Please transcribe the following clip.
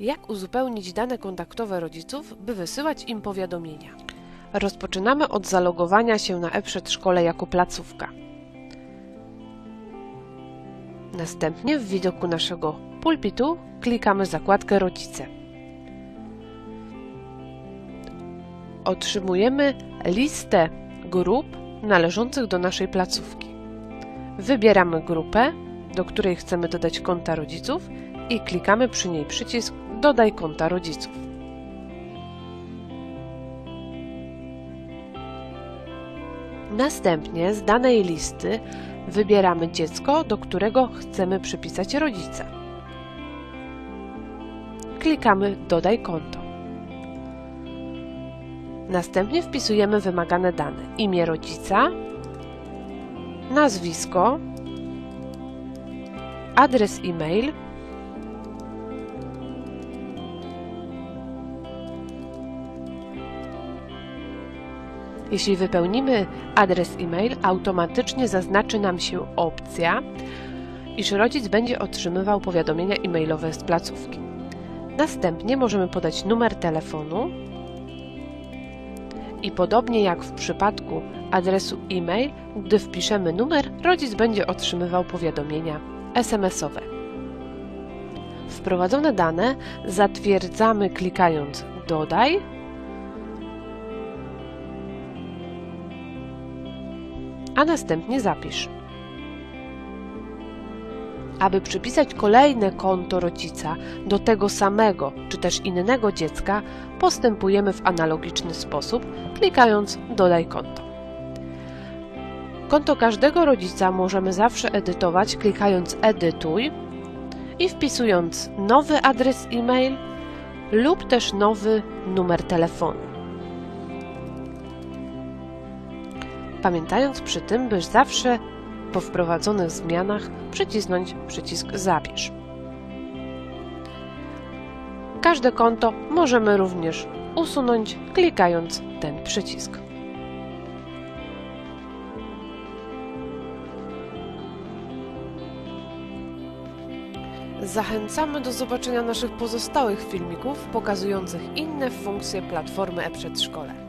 Jak uzupełnić dane kontaktowe rodziców, by wysyłać im powiadomienia? Rozpoczynamy od zalogowania się na e-przedszkole jako placówka. Następnie w widoku naszego pulpitu klikamy zakładkę Rodzice. Otrzymujemy listę grup należących do naszej placówki. Wybieramy grupę, do której chcemy dodać konta rodziców i klikamy przy niej przycisk Dodaj konta rodziców. Następnie z danej listy wybieramy dziecko, do którego chcemy przypisać rodzica. Klikamy Dodaj konto. Następnie wpisujemy wymagane dane: imię rodzica, nazwisko, adres e-mail, Jeśli wypełnimy adres e-mail, automatycznie zaznaczy nam się opcja, iż rodzic będzie otrzymywał powiadomienia e-mailowe z placówki. Następnie możemy podać numer telefonu i podobnie jak w przypadku adresu e-mail, gdy wpiszemy numer, rodzic będzie otrzymywał powiadomienia SMS-owe. Wprowadzone dane zatwierdzamy klikając Dodaj a następnie zapisz. Aby przypisać kolejne konto rodzica do tego samego czy też innego dziecka, postępujemy w analogiczny sposób, klikając Dodaj konto. Konto każdego rodzica możemy zawsze edytować, klikając Edytuj i wpisując nowy adres e-mail lub też nowy numer telefonu. Pamiętając przy tym, by zawsze po wprowadzonych zmianach przycisnąć przycisk Zabierz. Każde konto możemy również usunąć klikając ten przycisk. Zachęcamy do zobaczenia naszych pozostałych filmików pokazujących inne funkcje platformy e-przedszkole.